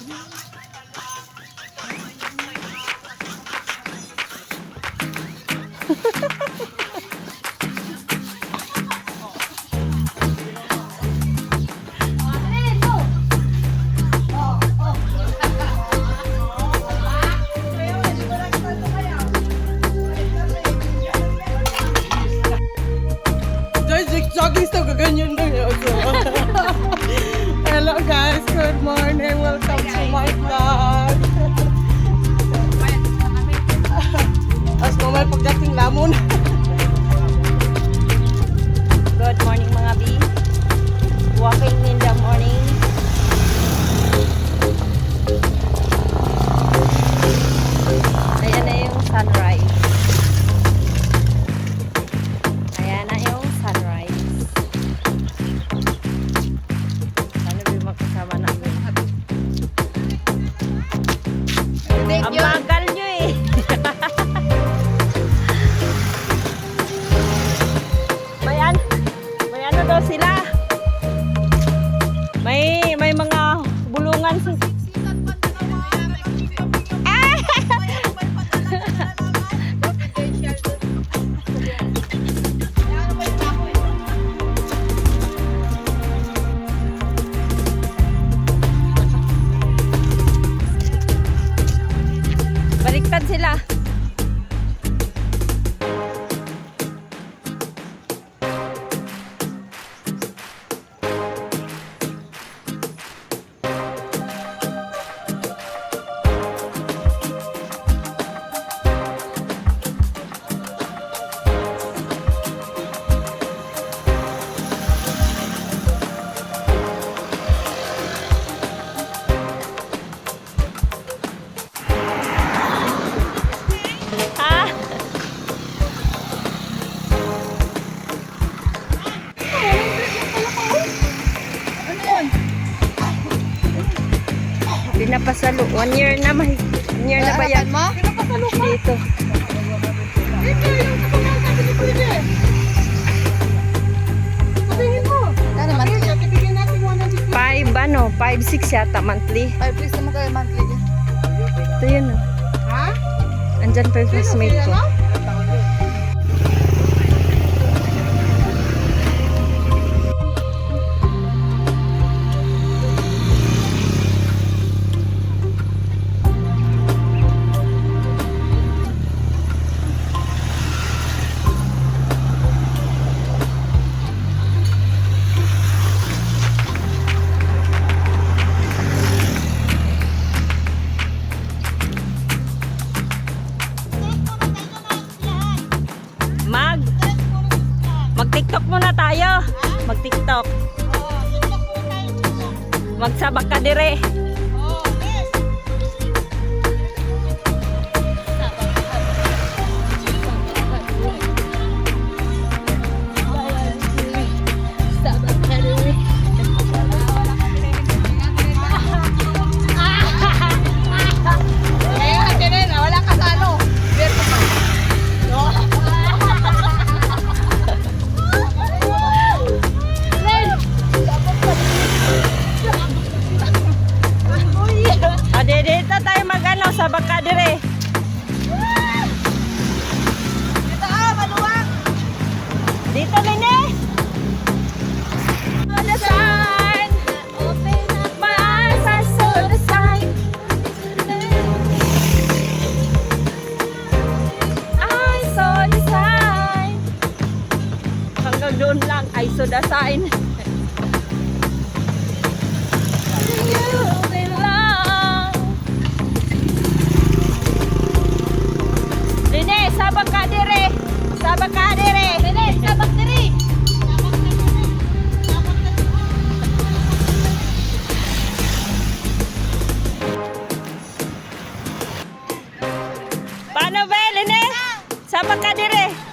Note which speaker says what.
Speaker 1: Hello guys, good morning. Welcome my vlog. As normal pagdating lamon.
Speaker 2: Ang bagal nyo eh. may, an may ano daw sila. Pinapasalo. One year na may. One year na ba yan?
Speaker 1: mo?
Speaker 2: Dito.
Speaker 1: Sabihin mo.
Speaker 3: Ano monthly?
Speaker 1: Kaya bibigyan natin 100.
Speaker 2: Five ano? Five, six yata monthly.
Speaker 3: Five please naman kayo monthly dyan.
Speaker 2: Ito yun oh.
Speaker 1: Ha?
Speaker 2: Andyan pa yung classmate ko. Mag-tiktok. Magsabak ka dire. Doon lang. You belong. Lene, sabak ka dire. Sabak ka dire. Dire. Paano ba, Lene? Sabak ka dire.